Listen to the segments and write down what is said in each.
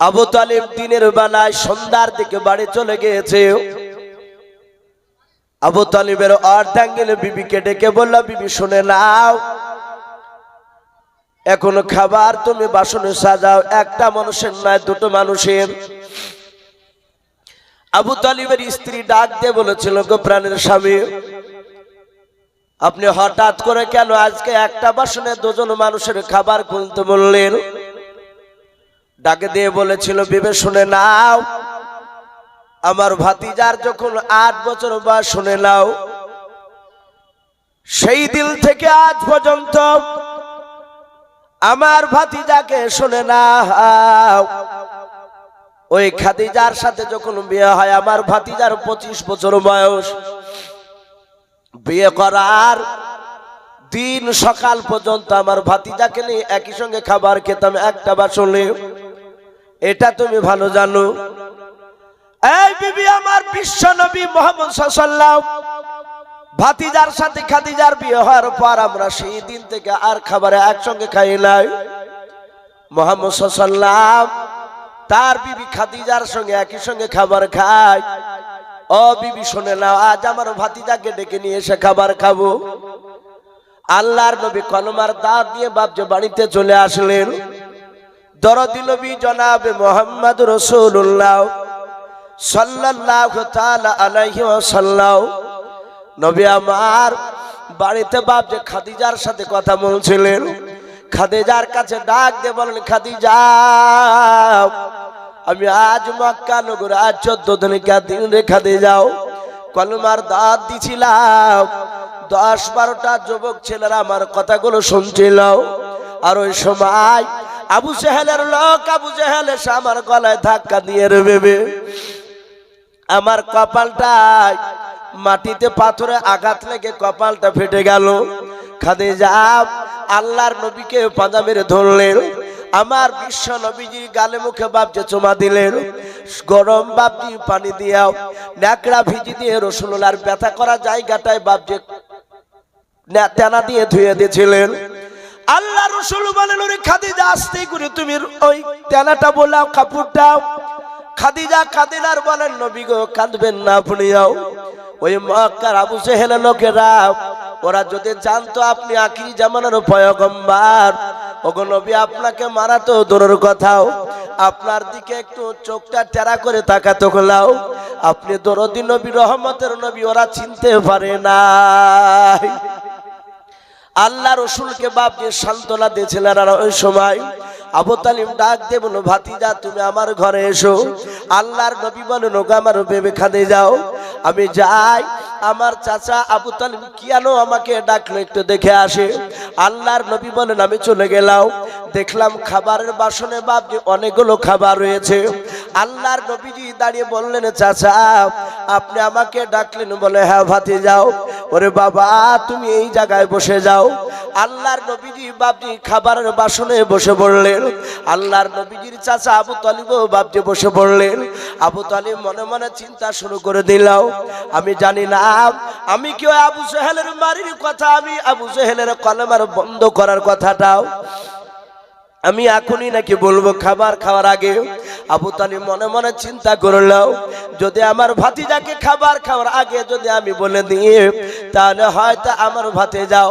আবু তালিব দিনের বেলায় সন্ধ্যার দিকে বাড়ি চলে গিয়েছে। আবু তালিবের অর্ধাঙ্গিনী বিবিকে ডেকে বলল, বিবি, শুনে নাও। এখন খাবার তুমি বাসনে সাজাও, একটা মানুষের নয়, দুটো মানুষের। আবু তালিবের স্ত্রী ডাক দিয়ে বলেছিল, গো প্রাণের স্বামী, আপনি হঠাৎ করে কেন আজকে একটা বাসনে দুজন মানুষের খাবার খুলতে বললেন? ডাকে দিয়ে বলেছিল, বিবে, শুনে নাও। আমার ভাতিজার যখন আট বছর বয়স, শুনে নাও। সেই দিন থেকে আজ পর্যন্ত আমার ভাতিজাকে শুনে নাও। ওই খাদিজার সাথে যখন বিয়ে হয়, আমার ভাতিজার পঁচিশ বছর বয়স। বিয়ে করার দিন সকাল পর্যন্ত আমার ভাতিজাকে নিয়ে একই সঙ্গে খাবার খেতাম, একটা বাসনে এটা তুমি ভালো জানো। এই বিবি আমার বিশ্ব নবী মোহাম্মদ সাল্লাম ভাতিজার সাথে খাদিজার বিয়ে হওয়ার পর আমরা সেই দিন থেকে আর খাবারে একসঙ্গে খাই নাই। মোহাম্মদ সাল্লাম তার বিবি খাদিজার সঙ্গে একই সঙ্গে খাবার খায়। ও বিবি, শুনে নাও, আজ আমার ভাতিজাকে ডেকে নিয়ে এসে খাবার খাব। আল্লাহর নবী কলমার দাঁত দিয়ে বাপজে বাড়িতে চলে আসলেন দরদি নবী জনাবে মোহাম্মদ রসুল্লাহ আলাইহি ওয়াসাল্লাম। নবী আমার বাড়িতে বাপ যে খাদিজার সাথে কথা বলছিলেন, খাদিজার কাছে ডাক দিয়ে বলেন খাদিজা, আমি আজ মক্কা নগর আজ চোদ্দ দিন দিন রেখা দিয়ে যাও কলমার দাঁত দিছিলাম। দশ বারোটা যুবক ছেলেরা আমার কথাগুলো শুনছিল। আর ওই সময় আবু সেহেলের লোক, আবু সেহেল এসে আমার গলায় ধাক্কা দিয়ে রেবে আমার কপালটায় মাটিতে পাথরে আঘাত লেগে কপালটা ফেটে গেল। খাদিজা, আল্লাহর নবীকে পাঁজা মেরে ধরলেন। আমার বিশ্ব নবীজির গালে মুখে বাপজে চুমা দিলেন, গরম বাপজি পানি দিয়াও, ন্যাকড়া ভিজি দিয়ে রসুলার ব্যথা করা জায়গাটায় বাপজে তেনা দিয়ে ধুয়ে দিয়েছিলেন। আল্লাহ রসুল বলেন, ওরে খাদিজা আসতেই করে তুমি ওই তেনাটা বলাও কাপড়টাও খাদিজা কাদিনার বলেন, নবী গো, কাঁদবেন না আপনিও ওই মক্কার আবু সেহেল লোকেরা, ওরা যদি জানতো আপনি আখিরি জামানার পয়গম্বার, ওগো নবী, আপনাকে মারা তো দূরের কথাও। আপনার দিকে একটু চোখটা টেরা করে তাকাতো খোলাও। আপনি দরদি নবী, রহমতের নবী, ওরা চিনতে পারে না আল্লাহ রসুলকে বাপ যে সান্ত্বনা দিয়েছিলেন আর ওই সময়, আবু তালিম ডাক দিয়ে বলো ভাতিজা, তুমি আমার ঘরে এসো। আল্লাহর নবী বলেন ওকে আমার ভেবে খাদে যাও। আমি যাই। আমার চাচা আবু তালিম কেন আমাকে ডাকলো একটু দেখে আসে। আল্লাহর নবী বলেন, আমি চলে গেলাম। দেখলাম খাবারের বাসনে বাপ যে অনেকগুলো খাবার রয়েছে। আল্লাহর নবীজি দাঁড়িয়ে বললেন, চাচা, আপনি আমাকে ডাকলেন বলে হ্যাঁ ভাতি যাও ওরে বাবা, তুমি এই জায়গায় বসে যাও। আল্লাহর নবীজি বাপজি খাবারের বাসনে বসে পড়লেন। আল্লাহর নবীজির চাচা আবু তালিবও বাপজি বসে পড়লেন। আবু তালিব মনে মনে চিন্তা শুরু করে দিলাম আমি জানি না, আমি কেউ আবু সেহেলের মারির কথা, আমি আবু সেহেলের কলমার বন্ধ করার কথাটাও? আমি এখনই নাকি বলব খাবার খাওয়ার আগে আবু তালিব মনে মনে চিন্তা করলাম যদি আমার ভাতিজাকে খাবার খাওয়ার আগে যদি আমি বলে দিই, তাহলে হয়তো আমার ভাতে যাও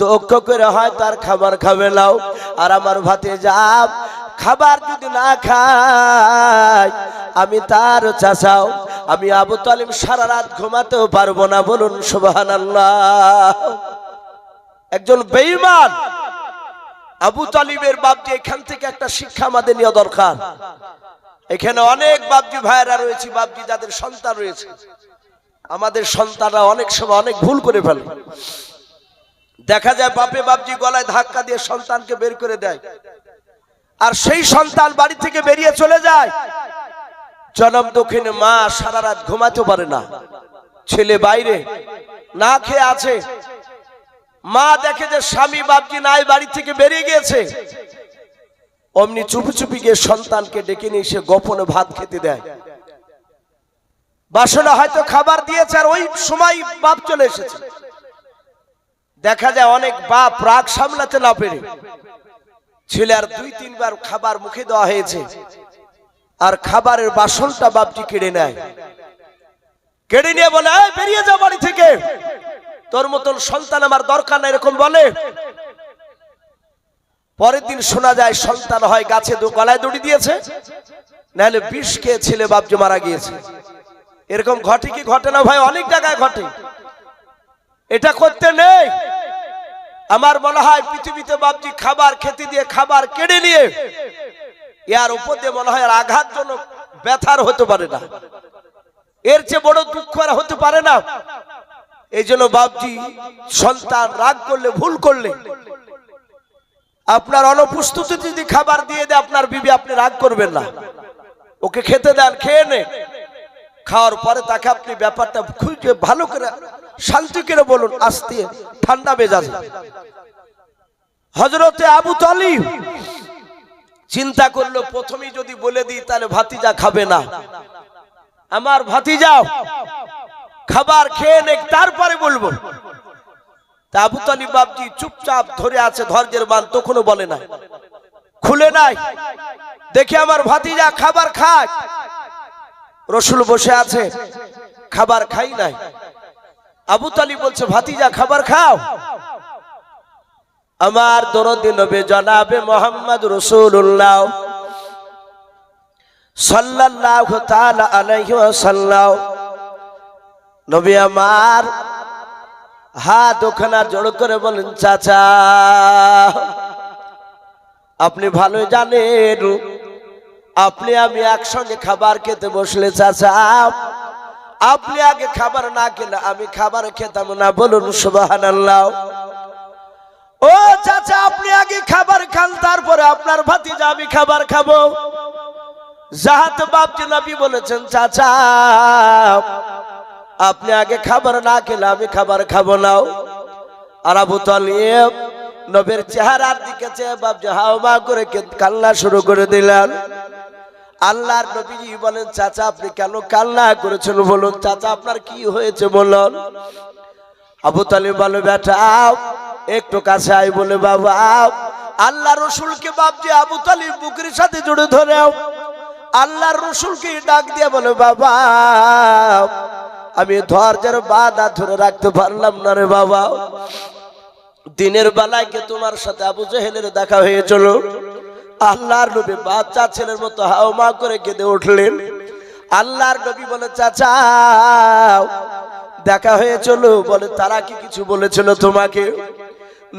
দক্ষ করে হয়তো আর খাবার খাবে নাও আর আমার ভাতে যাও খাবার যদি না খায়, আমি তার চাচাও, আমি আবু তালিম সারা রাত ঘুমাতেও পারব না বলুন সুবাহান একজন বেঈমান আবু তালিবের বাপজি এখান থেকে একটা শিক্ষা আমাদের নেওয়া দরকার। এখানে অনেক বাপজি ভাইয়েরা রয়েছে, বাপজি যাদের সন্তান রয়েছে। আমাদের সন্তানরা অনেক সময় অনেক ভুল করে ফেলে। দেখা যায় বাপে বাপজি গলায় ধাক্কা দিয়ে সন্তানকে বের করে দেয়। আর সেই সন্তান বাড়ি থেকে বেরিয়ে চলে যায়। জনম দক্ষিণে মা সারা রাত ঘুমাতে পারে না। ছেলে বাইরে না খেয়ে আছে। মা দেখে যে স্বামী বাপজি নাই বাড়ি থেকে বেরিয়ে গিয়েছে। অমনি চুপি চুপি গিয়ে সন্তানকে ডেকে নিয়ে সে গোপনে ভাত খেতে দেয়। বাসনে হয়তো খাবার দিয়েছে আর ওই সময় বাপ চলে এসেছে। দেখা যায় অনেক বাপ রাগ সামলাতে না পেরে ছেলে আর দুই তিনবার খাবার মুখে দেওয়া হয়েছে আর খাবারের বাসনটা বাপটি কেড়ে নেয়। কেড়ে নিয়ে বলে "এই, বেরিয়ে যা বাড়ি থেকে। তোর মতন সন্তান আমার দরকার না এরকম বলে? পরের দিন শোনা যায়, সন্তান হয় গাছে দু গলায় দড়ি দিয়েছে, নাহলে বিষ খেয়ে ছেলে বাপজি মারা গিয়েছে। এরকম ঘটে কি ঘটে না ভাই? অনেক জায়গায় ঘটে। এটা করতে নেই। আমার মনে হয় পৃথিবীতে বাপজি খাবার খেতে দিয়ে খাবার কেড়ে নিয়ে ইয়ার উপর দিয়ে মনে হয় আর আঘাতজনক ব্যথার হতে পারে না। এর চেয়ে বড় দুঃখ আর হতে পারে না। এই জন্য বাপজি সন্তান রাগ করলে, ভুল করলে, আপনার অনুপস্থিতি যদি খাবার দিয়ে দেয়, আপনার বিবি আপনি রাগ করবেন না। ওকে খেতে দেন, খেয়ে নে। খাওয়ার পরে তাকে আপনি ব্যাপারটা খুঁজে ভালো করে, শান্তি করে বলুন, আস্তে, ঠান্ডা মেজাজে। হজরতে আবু তালিব চিন্তা করল, প্রথমেই যদি বলে দিই, তাহলে ভাতিজা খাবে না। আমার ভাতিজাও খাবার খেয়ে নে তারপরে বলব। তা আবু তালিব বাপজি চুপচাপ ধরে আছে ধৈর্যের বান তখনও বলে না খুলে নাই। দেখি আমার ভাতিজা খাবার খায়। রসুল বসে আছে, খাবার খাই নাই। আবু তালিব বলছে, ভাতিজা, খাবার খাও। আমার দরদি নবে জনাবে মোহাম্মদ রসুল্লাহ সাল্লাল্লাহু তাআলা আলাইহি ওয়াসাল্লাম। নবী আমার হাত ওখানা জোড় করে বলেন, চাচা, আপনি ভালো জানেন, আপনি আমি একসঙ্গে খাবার খেতে বসলে, চাচা, আপনি আগে খাবার না খেলে আমি খাবার খেতাম না, বলুন সুবহানাল্লাহ। ও চাচা, আপনি আগে খাবার খান, তারপরে আপনার ভাতিজা, আমি খাবার খাব। জাহাত বাপজি নবী বলেছেন, চাচা আপনি আগে খাবার না খেলে আমি খাবার খাব নাও। আর আবু তালিব নবীর চেহারার দিকে চেয়ে বাপজি হাওমা করে কান্না শুরু করে দিলেন। আল্লাহর নবীজি বলেন, চাচা, আপনি কেন কান্না করেছেন বলুন? চাচা, আপনার কি হয়েছে বলুন? আবু তালিব বলে, বেটা, একটু কাছে আই বলে, বাবা, আল্লাহ রসুলকে বাপজি আবু তালিব বুকের সাথে জুড়ে ধরে আল্লাহর রসুলকে ডাক দিয়ে বলে, বাবা আমি ধৈর্যের বাধা ধরে রাখতে পারলাম না রে বাবা। দিনের বেলায় কে তোমার সাথে আবু জেহেলের দেখা হয়ে হয়েছিল? আল্লাহর নবী বাচ্চা ছেলের মতো হাওমা করে কেঁদে উঠলেন। আল্লাহর নবী বলে, চাচা, দেখা হয়েছিল বলে তারা কি কিছু বলেছিল তোমাকে?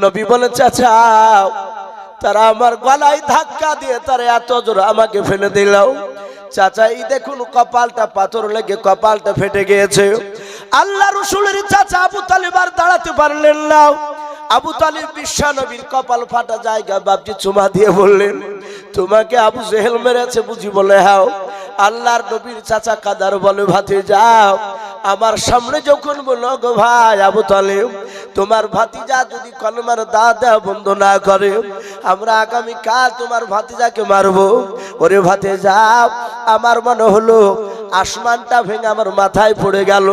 নবী বলে, চাচা তারা আমার গলায় ধাক্কা দিয়ে তারা এত জোর আমাকে ফেলে দিলাও চাচা, এই দেখুন কপালটা পাথর লেগে কপালটা ফেটে গিয়েছে। আল্লাহ রসুলের চাচা আবু তালিব আর দাঁড়াতে পারলেন না। আবু তালিব, বিশ্বা নবীর কপাল ফাটা জায়গা, বাপজি চুমা দিয়ে বললেন, তোমাকে আবু জেহেল মেরেছে বুঝি বলে হাও। আল্লাহর নবীর চাচা কাদার বলে ভাতে যাও আমার সামনে যখন বলো গো ভাই আবু তালিব, তোমার ভাতিজা যদি কলমার দাদা বন্ধ না করে, আমরা আগামী কাল তোমার ভাতিজাকে মারবো। ওরে ভাতে যাও আমার মনে হলো আসমানটা ভেঙে আমার মাথায় পড়ে গেল।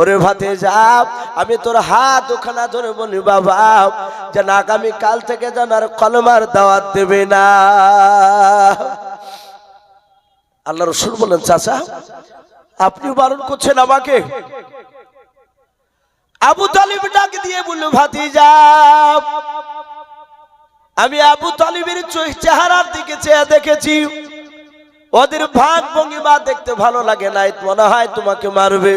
ওরে ভাতে যাও আমি তোর হাত ওখানা ধরে বলি, বাবা, যেন আগামী কাল থেকে যেন আর কলমার দাওয়াত দেবে না। আল্লাহ রসুল বলেন চাচা আপনি বারণ করছেন আমাকে? আবু তালিব ডাক দিয়ে বলল, ভাতিজা, আমি আবু তালিবের চেহারার দিকে চেয়ে দেখেছি। ওদের ভাগ ভঙ্গিমা দেখতে ভালো লাগে নাই, মনে হয় তোমাকে মারবে।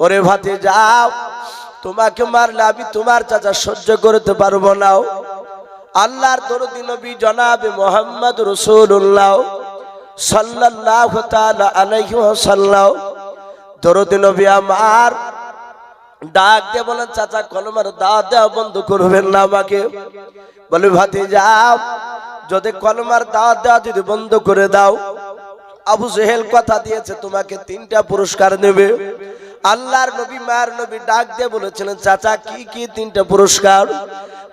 ওরে ভাতে যাও তোমাকে মারলে আমি তোমার চাচা সহ্য করতে পারব না। আল্লাহর দরদি নবী জনাবে মোহাম্মদ রসুল্লাহ সাল্লাল্লাহু তাআলা আলাইহি ওয়াসাল্লাম। দরদি নবী আমার। ডাক দিয়ে বলেন, চাচা, কলমের দাওয়াত দেওয়া বন্ধ করবেন না আমাকে। বলে ভাতে যাও যদি কলমার দাওয়াত দেওয়া যদি বন্ধ করে দাও, আবু জেহেল কথা দিয়েছে, তোমাকে তিনটা পুরস্কার নেবে। আল্লাহর নবী, মায়ের নবী ডাক দিয়ে বলেছিলেন, চাচা, কি কি তিনটা পুরস্কার?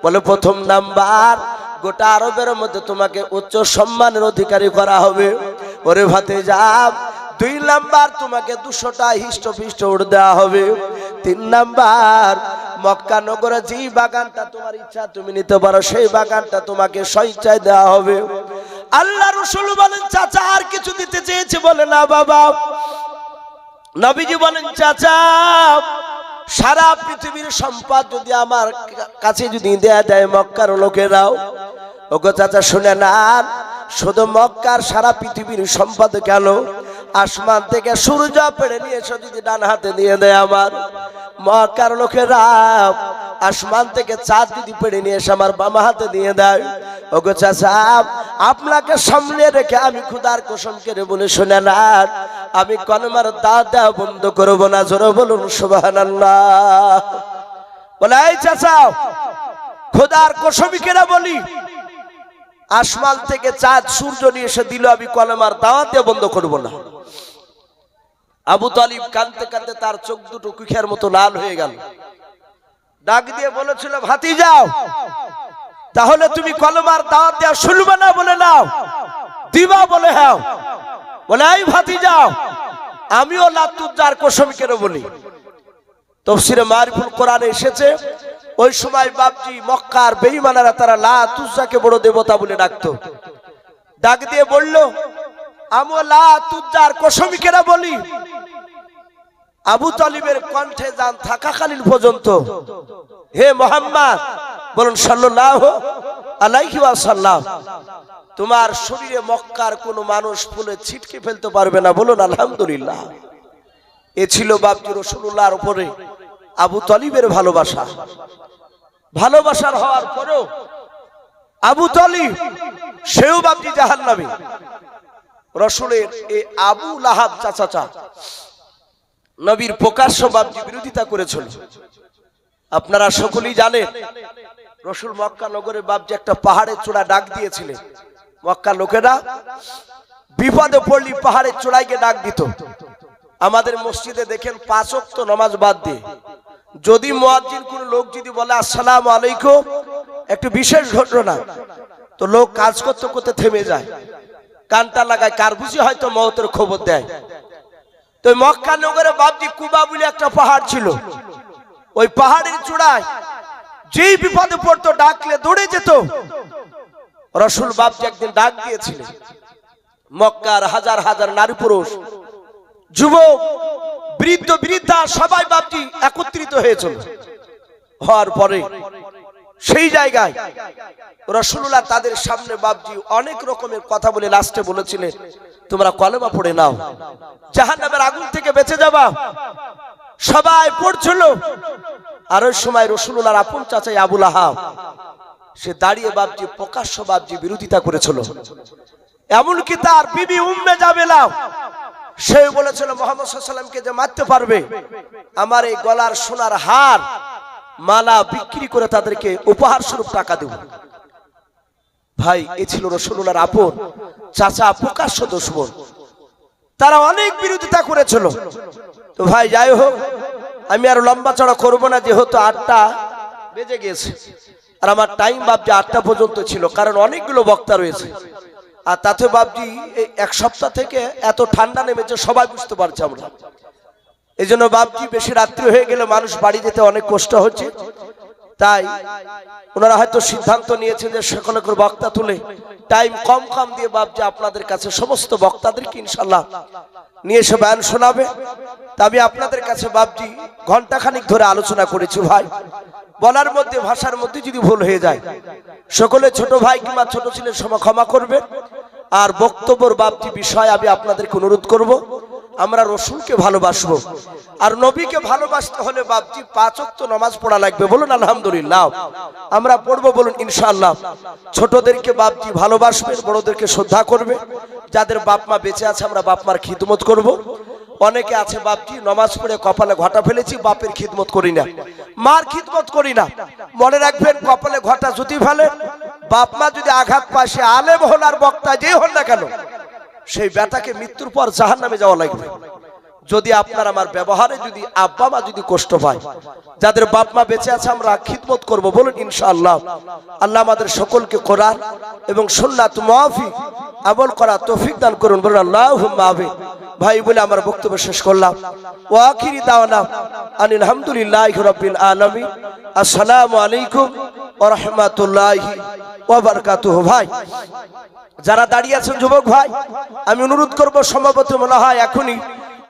বলে, প্রথম নাম্বার গোটা আরবের মধ্যে তোমাকে উচ্চ সম্মানের অধিকারী করা হবে। ওরে ভাতে যাও দুই নাম্বার তোমাকে দুশোটা হিষ্ট ফিষ্ট উড় দেওয়া হবে। তিন নাম্বার, মক্কা নগরে যেই বাগানটা তোমার ইচ্ছা তুমি নিতে পারো, সেই বাগানটা তোমাকে স্বেচ্ছায় দেওয়া হবে। আল্লাহ রসুল বলেন, চাচা, আর কিছু দিতে চেয়েছে বলে না বাবা। নবীজি বলেন, চাচা সারা পৃথিবীর সম্পদ যদি আমার কাছে যদি দেয়া দেয় মক্কার লোকেরাও। ওগো চাচা, শুনে না শুধু মক্কার সারা পৃথিবীর সম্পদ কেন? আসমান থেকে সূর্য পেড়ে নিয়ে এসে যদি ডান হাতে নিয়ে দেয় আমার। মক্কার লোকেরা, আসমান থেকে চাঁদ যদি পেড়ে নিয়ে এসে আমার বামা হাতে দিয়ে দেয় ওগো চাচা, আপনাকে সামনে রেখে আমি খুদার কসম করে বলে শুনে না। আমি কলমার দাদা বন্ধ করব না, জোরে বলুন সুবহানাল্লাহ। বলে, এই চাচা খোদার কসমি কেনা বলি আসমান থেকে চাঁদ, সূর্য নিয়ে এসে দিল, আমি কলমার দাওয়াতে বন্ধ করব না। আবু তালিব কানতে কানতে তার চোখ দুটো কুখিয়ার মতো লাল হয়ে গেল। ডাক দিয়ে বলেছিল, ভাতি যাও। তাহলে তুমি কলমার দাওয়াত দেওয়া শুনবে না বলে নাও। দিবা বলে হ্যাঁ বলে এই ভাতি যাও। আমিও লাতুজ্জার কসমি কেন বলি? তফসিরে মারিফুল কোরআনে এসেছে ওই সময় বাপজি মক্কার বেঈমানারা তারা, লা তুজ্জাকে বড় দেবতা বলে ডাকতো। ডাক দিয়ে বলল, আমি লা তুজ্জার কসমি কেন বলি, আবু তালিবের কণ্ঠে যান থাকাকালীন পর্যন্ত, হে মোহাম্মদ, বলুন সাল্লাল্লাহু আলাইহি ওয়াসাল্লাম, তোমার শরীরে মক্কার কোনো মানুষ ফুলে ছিটকে ফেলতে পারবে না, বলুন আলহামদুলিল্লাহ। এ ছিল বাবজি রসুল্লাহর উপরে আবু তলিবের ভালোবাসা। ভালোবাসার হওয়ার পরেও আবু তলিব, সেও বাবজি জাহান নামে রসুলের এই আবু লাহাব চাচাচা নবীর প্রকাশ্য বাবজি বিরোধিতা করেছিল। আপনারা সকলেই জানেন, রসুল মক্কা নগরে বাবজি একটা পাহাড়ের চূড়া ডাক দিয়েছিলেন। মক্কা লোকেরা বিপদে পড়লি পাহাড়ের চূড়ায় ডাক দিত। আমাদের মসজিদে দেখেন পাঁচ ওয়াক্ত নামাজ বাদ দিয়ে যদি মুয়াজ্জিন কোন লোক যদি বলে, আসসালাম আলাইকুম একটু বিশেষ ঘটনা, তো লোক কাজ করতে করতে থেমে যায়। কানটা লাগায়, কার বুঝি হয়তো মহতের খবর দেয়। তো মক্কা নগরে বাবজি কুবা বলে একটা পাহাড় ছিল। ওই পাহাড়ের চূড়ায় যেই বিপদে পড়তো, ডাকলে দৌড়ে যেত। রসুল বাবজি একদিন ডাক দিয়েছিলেন, মক্কার হাজার হাজার নারী পুরুষ, যুবক বৃদ্ধ বৃদ্ধা সবাই বাপটি একত্রিত হয়েছিল। হওয়ার পরে সেই জায়গায় রসুল্লাহ তাদের সামনে বাপজি অনেক রকমের কথা বলে লাস্টে বলেছিলেন, তোমরা কলেমা পড়ে নাও। জাহান নামের আগুন থেকে বেঁচে যাবা। সবাই পড়ছিল। আর ওই সময় রসুল্লাহর আপন চাচাই আবুল আহাব, সে দাঁড়িয়ে বাপজি, প্রকাশ্য বাপজি বিরোধিতা করেছিল। এমনকি তার বিবি উম্মে যাবেলা সে বলেছিল মোহাম্মদ সাল্লামকে যে মারতে পারবে, আমার এই গলার সোনার হার, মালা বিক্রি করে তাদেরকে উপহার স্বরূপ টাকা দেব। ভাই, এ ছিল রসুল্লাহর আপন, চাচা প্রকাশ্য দুশ্মন। তারা অনেক বিরোধিতা করেছিল। তো ভাই, যাই হোক, আমি আর লম্বা চড়া করব না, যেহেতু আটটা বেজে গিয়েছে। আর আমার টাইম ভাবছে আটটা পর্যন্ত ছিল, কারণ অনেকগুলো বক্তা রয়েছে। আর তাতে বাবজি এই এক সপ্তাহ থেকে এত ঠান্ডা নেমেছে, সবাই বুঝতে পারছে আমরা। এই জন্য বাবজি বেশি রাত্রি হয়ে গেলে মানুষ বাড়ি যেতে অনেক কষ্ট হচ্ছে। তাই ওনারা হয়তো সিদ্ধান্ত নিয়েছেন যে সকলে করে বক্তা তুলে টাইম কম কম দিয়ে বাবজি আপনাদের কাছে সমস্ত বক্তাদেরকে ইনশাল্লাহ নিয়ে এসে বয়ান শোনাবে। তা আমি আপনাদের কাছে বাবজি ঘন্টাখানিক ধরে আলোচনা করেছি ভাই। বলার মধ্যে, ভাষার মধ্যে যদি ভুল হয়ে যায়, সকলে ছোট ভাই কিংবা ছোট ছেলের সময় ক্ষমা করবেন আর বক্তব্যর বাপটি বিষয় আমি আপনাদেরকে অনুরোধ করব, আমরা রসুলকে ভালোবাসবো। আর নবীকে ভালোবাসতে হলে বাপজি পাঁচক তো নামাজ পড়া লাগবে। বলুন, আলহামদুলিল্লাহ। আমরা পড়ব, বলুন, ইনশাআল্লাহ। ছোটদেরকে বাপজি ভালোবাসবেন, বড়দেরকে শ্রদ্ধা করবে। যাদের বাপ মা বেঁচে আছে, আমরা বাপ মার খিদমত করব। অনেকে আছে, বাপজি, নমাজ পড়ে কপালে ঘটা ফেলেছি, বাপের খিদমত করি না। মার খিদমত করি না। মনে রাখবেন, কপালে ঘটা জুতি ফেলে, বাপ মা যদি আঘাত পায়, সে আলেম হন আর বক্তা যে হন না কেন, সেই বেটাকে মৃত্যুর পর জাহান নামে যাওয়া লাগবে। যদি আপনার আমার ব্যবহারে যদি আব্বা মা যদি কষ্ট পায়, যাদের বাপ মা বেঁচে আছে, আমরা খিদমত করব। বলুন, ইনশাআল্লাহ, আল্লাহ আমাদের সকলকে কোরআন এবং সুন্নাত মাফি আমল করা তৌফিক দান করুন। বলুন আল্লাহ মাহবি ভাই বলে আমার বক্তব্য শেষ করলাম। ও আখিরি দাওয়ানা আলহামদুলিল্লাহ রবিল আলমী আসসালামু আলাইকুম ও রহমাতুল্লাহ বারাকাতুহু। ভাই, যারা দাঁড়িয়ে আছেন যুবক ভাই, আমি অনুরোধ করব সম্ভবত মনে হয় এখনই